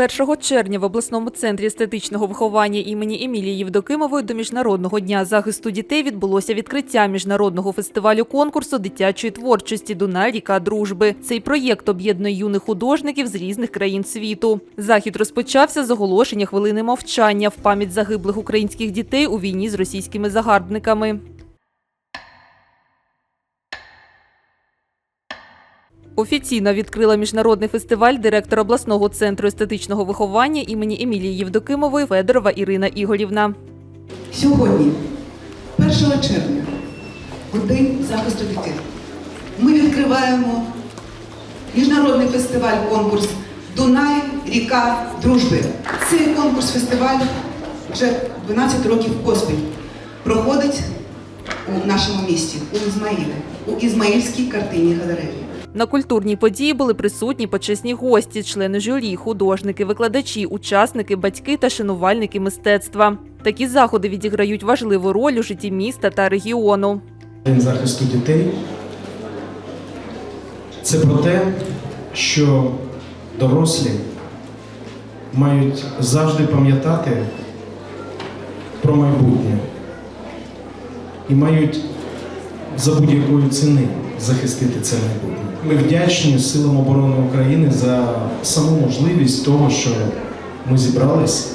1 червня в обласному центрі естетичного виховання імені Емілії Євдокимової до Міжнародного дня захисту дітей відбулося відкриття міжнародного фестивалю конкурсу дитячої творчості Дунай ріка дружби. Цей проєкт об'єднує юних художників з різних країн світу. Захід розпочався з оголошення хвилини мовчання в пам'ять загиблих українських дітей у війні з російськими загарбниками. Офіційно відкрила міжнародний фестиваль директор обласного центру естетичного виховання імені Емілії Євдокимової Федорова Ірина Ігорівна. Сьогодні, 1 червня, у День захисту дітей, ми відкриваємо міжнародний фестиваль-конкурс Дунай Ріка Дружби. Цей конкурс-фестиваль вже 12 років поспіль проходить у нашому місті, у Ізмаїлі, у Ізмаїльській картині галереї. На культурній події були присутні почесні гості, члени журі, художники, викладачі, учасники, батьки та шанувальники мистецтва. Такі заходи відіграють важливу роль у житті міста та регіону. День захисту дітей це про те, що дорослі мають завжди пам'ятати про майбутнє і мають за будь-якої ціни захистити це майбутнє. Ми вдячні Силам оборони України за саму можливість того, що ми зібрались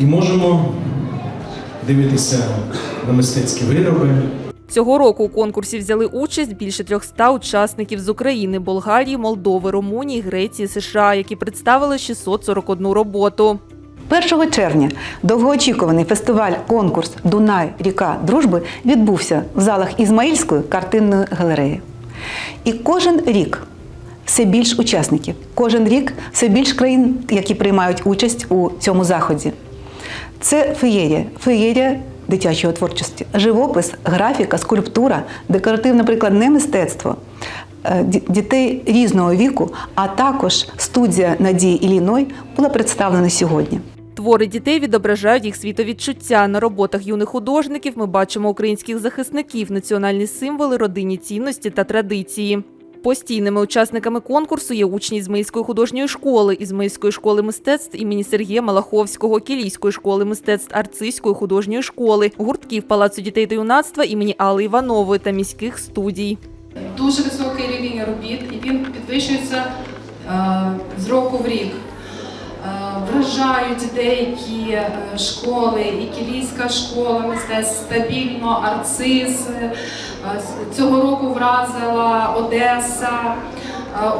і можемо дивитися на мистецькі вироби, Цього року у конкурсі взяли участь більше 300 учасників з України, Болгарії, Молдови, Румунії, Греції, США, які представили 641 роботу. 1 червня довгоочікуваний фестиваль конкурс Дунай Ріка Дружби відбувся в залах Ізмаїльської картинної галереї. І кожен рік все більш учасників, кожен рік все більш країн, які приймають участь у цьому заході. Це феєрія, феєрія дитячої творчості, живопис, графіка, скульптура, декоративне прикладне мистецтво е, дітей різного віку, а також студія Надії Іліной була представлена сьогодні. Твори дітей відображають їх світовідчуття. На роботах юних художників ми бачимо українських захисників, національні символи, родинні цінності та традиції. Постійними учасниками конкурсу є учні Ізмаїльської художньої школи, Ізмаїльської школи мистецтв імені Сергія Малаховського, Кілійської школи мистецтв Арцизької художньої школи, гуртків Палацу дітей та юнацтва імені Алли Іванової та міських студій. дуже високий рівень робіт, і він підвищується е, з року в рік. Е, Вражають деякі е, школи, і Кілійська школа мистецтв стабільно, арциз. е, Цього року вразила Одеса,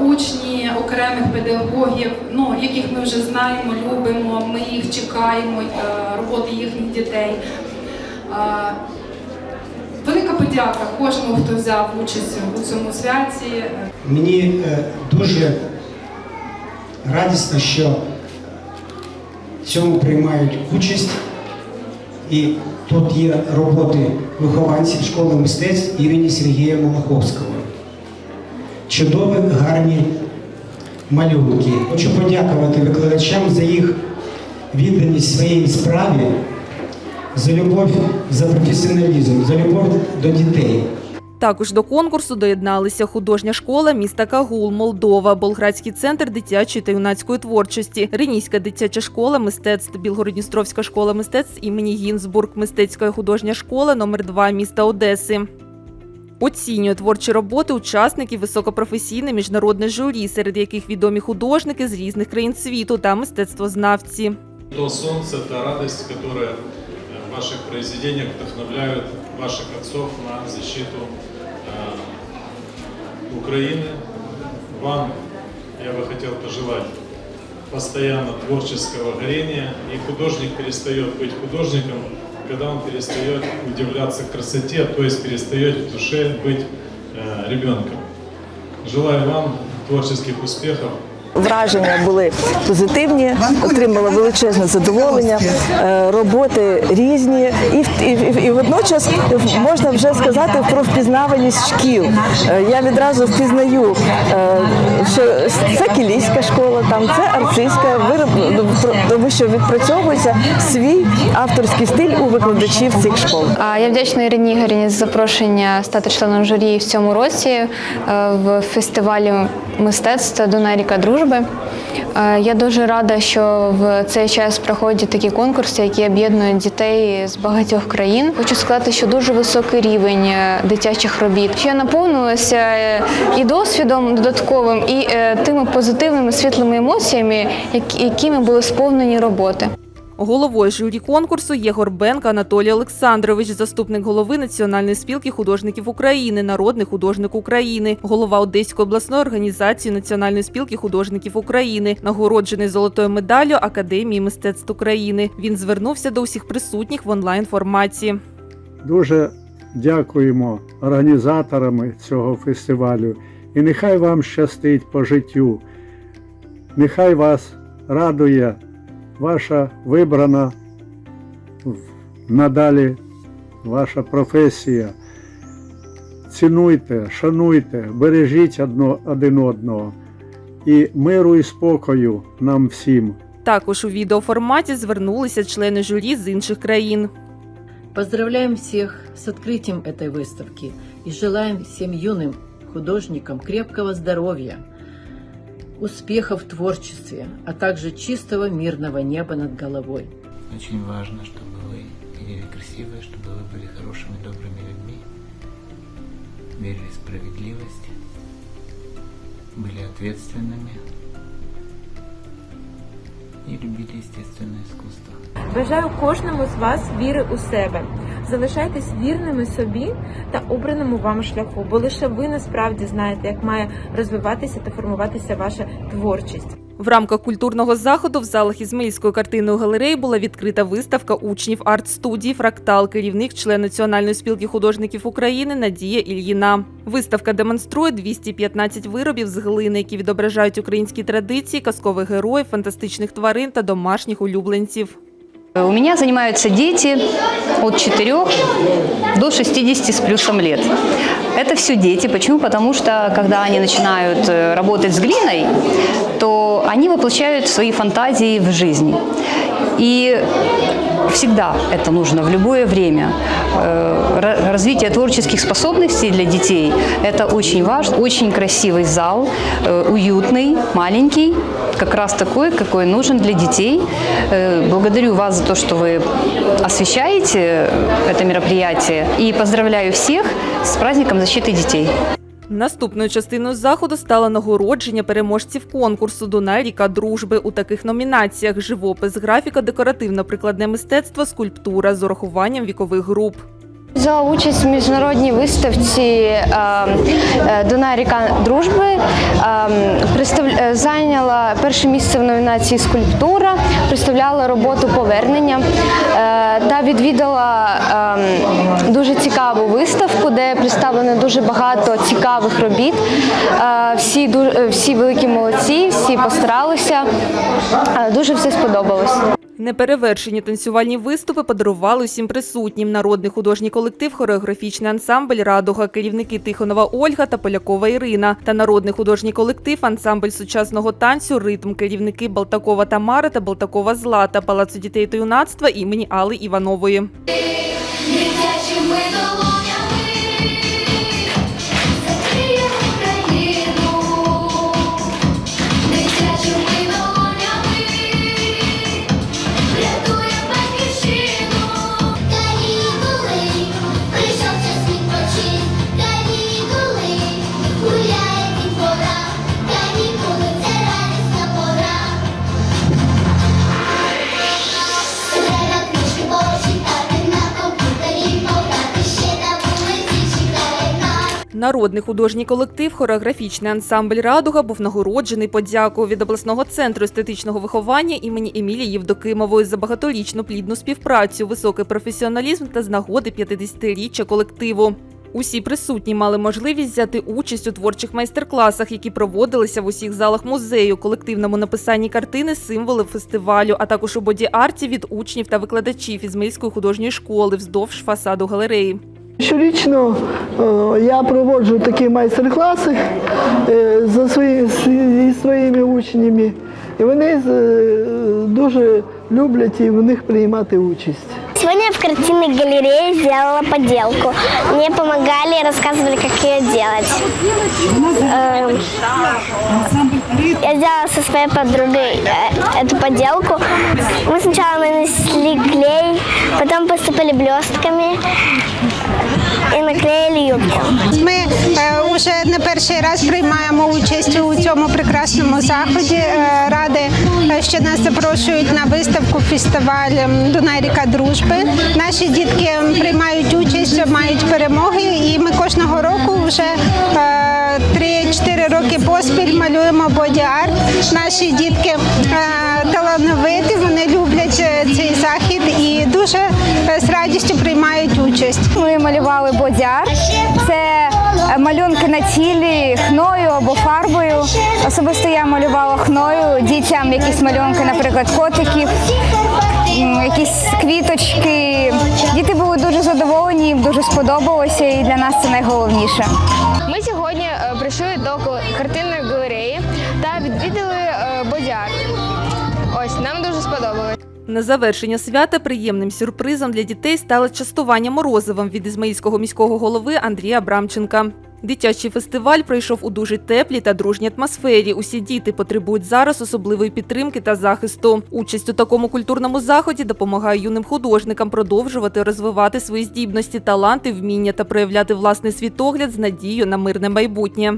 учні окремих педагогів, ну, яких ми вже знаємо, любимо, ми їх чекаємо, роботи їхніх дітей. Велика подяка кожному, хто взяв участь у цьому святі. Мені дуже радісно, що в цьому приймають участь. І тут є роботи вихованців школи мистецтв імені Сергія Малаховського. Чудові, гарні малюнки. Хочу подякувати викладачам за їх відданість своїй справі, за любов, за професіоналізм, за любов до дітей. Також до конкурсу доєдналися художня школа міста Кагул, Молдова, Болградський центр дитячої та юнацької творчості, Ренійська дитяча школа мистецтв, Білгородністровська школа мистецтв імені Гінзбург, мистецька художня школа номер 2 міста Одеси. Оцінює творчі роботи учасників високопрофесійне міжнародне журі, серед яких відомі художники з різних країн світу та мистецтвознавці. То солнце, та которая э, в ваших произведениях вдохновляют ваших отцов на защиту Украины. Вам я бы хотел пожелать постоянно творческого горения, и художник перестает быть художником, когда он перестает удивляться красоте, то есть перестает в душе быть э, ребенком. Желаю вам творческих успехов, Враження були позитивні, отримала величезне задоволення, е, роботи різні, і, і, і, водночас можна вже сказати про впізнаваність шкіл. Е, Я відразу впізнаю, е, що це кілійська школа, там це арцизька, вироб, тому що відпрацьовується свій авторський стиль у викладачів цих школ. А Я вдячна Ірині Ігорівні за запрошення стати членом журі в цьому році в фестивалі мистецтва Дунай ріка дружби. Е, Я дуже рада, що в цей час проходять такі конкурси, які об'єднують дітей з багатьох країн. Хочу сказати, що дуже високий рівень е, дитячих робіт. Я наповнилася е, і досвідом додатковим, і е, тими позитивними світлими емоціями, якими були сповнені роботи. Головою журі конкурсу є Горбенко Анатолій Олександрович, заступник голови Національної спілки художників України, народний художник України, голова Одеської обласної організації Національної спілки художників України, нагороджений золотою медаллю Академії мистецтв України. Він звернувся до усіх присутніх в онлайн форматі. Дуже дякуємо організаторам цього фестивалю. І нехай вам щастить по життю. Нехай вас радує ваша вибрана в- надалі ваша професія. Цінуйте, шануйте, бережіть одно, один одного. І миру і спокою нам всім. Також у відеоформаті звернулися члени журі з інших країн. Поздравляем всех с открытием этой выставки и желаем всем юным художникам крепкого здоровья, Успехов в творчестве, а также чистого мирного неба над головой. Очень важно, чтобы вы были красивые, чтобы вы были хорошими, добрыми людьми, верили в справедливость, были ответственными и любили естественное искусство. Бажаю кожному з вас віри у себе. Залишайтесь вірними собі та обраному вам шляху, бо лише ви насправді знаєте, як має розвиватися та формуватися ваша творчість. В рамках культурного заходу в залах Ізмаїльської картинної галереї була відкрита виставка учнів арт-студії Фрактал, керівник, член Національної спілки художників України Надія Ільїна. Виставка демонструє 215 виробів з глини, які відображають українські традиції, казкових героїв, фантастичних тварин та домашніх улюбленців. У меня занимаются дети от 4 до 60 с плюсом лет. Это все дети. Почему? Потому что когда они начинают э, работать с глиной, то они воплощают свои фантазии в жизнь. И всегда это нужно, в любое время. Э, ра- Развитие творческих способностей для детей – это очень важно. Очень красивый зал, э, уютный, маленький, как раз такой, какой нужен для детей. Э, Благодарю вас за то, что вы освещаете это мероприятие. И поздравляю всех с праздником защиты детей. Наступною частиною заходу стало нагородження переможців конкурсу Дунай ріка дружби у таких номінаціях: живопис, графіка, декоративно-прикладне мистецтво, скульптура з урахуванням вікових груп. За участь в міжнародній виставці е, е, Дунай ріка дружби е, представ- е, зайняла перше місце в номінації скульптура, представляла роботу повернення е, та відвідала е, дуже цікаву виставку, де представлено дуже багато цікавих робіт. Всі великі молодці, всі постаралися. Дуже все сподобалось. Неперевершені танцювальні виступи подарували усім присутнім. Народний художній колектив, хореографічний ансамбль Радуга, керівники Тихонова Ольга та Полякова Ірина та народний художній колектив, ансамбль сучасного танцю, ритм, керівники Балтакова Тамара та Балтакова Злата, Палацу дітей та юнацтва імені Алли Іванової. Народний художній колектив, хореографічний ансамбль Радуга був нагороджений подякою від обласного центру естетичного виховання імені Емілії Євдокимової за багаторічну плідну співпрацю, високий професіоналізм та з нагоди 50-річчя колективу. Усі присутні мали можливість взяти участь у творчих майстер-класах, які проводилися в усіх залах музею, колективному написанні картини, символи фестивалю, а також у боді-арті від учнів та викладачів Ізмаїльської художньої школи вздовж фасаду галереї. Щорічно е, я проводжу такі майстер-класи е, зі своїми учнями, і вони е, дуже люблять і в них приймати участь. Сегодня я в картинной галерее сделала поделку. Мне помогали и рассказывали, как ее делать. Эм, Я сделала со своей подругой э, эту поделку. Мы сначала нанесли клей, потом посыпали блестками и наклеили юбку. Ми вже не перший раз приймаємо участь у цьому прекрасному заході. Е, Ради, е, що нас запрошують на виставку фестиваль м, Дунай ріка дружби. Наші дітки приймають участь, мають перемоги, і ми кожного року вже е, 3-4 роки поспіль малюємо боді-арт. Наші дітки е, талановиті, вони люблять е, цей захід і дуже е, з радістю приймають участь. Ми малювали бодяр. Це малюнки на тілі хною або фарбою. Особисто я малювала хною дітям якісь малюнки, наприклад, котиків, якісь квіточки. Діти були дуже задоволені, їм дуже сподобалося, і для нас це найголовніше. Ми прийшли до картинної галереї та відвідали бодяр. Ось нам дуже сподобалось. На завершення свята приємним сюрпризом для дітей стало частування морозивом від ізмаїльського міського голови Андрія Абрамченка. Дитячий фестиваль пройшов у дуже теплій та дружній атмосфері. Усі діти потребують зараз особливої підтримки та захисту. Участь у такому культурному заході допомагає юним художникам продовжувати розвивати свої здібності, таланти, вміння та проявляти власний світогляд з надією на мирне майбутнє.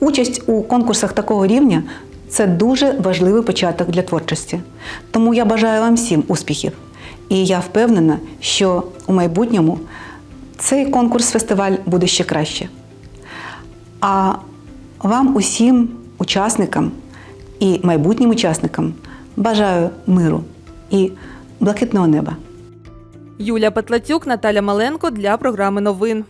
Участь у конкурсах такого рівня це дуже важливий початок для творчості. Тому я бажаю вам всім успіхів. І я впевнена, що у майбутньому цей конкурс-фестиваль буде ще краще. А вам, усім учасникам і майбутнім учасникам, бажаю миру і блакитного неба. Юлія Петлацюк, Наталя Маленко для програми новин.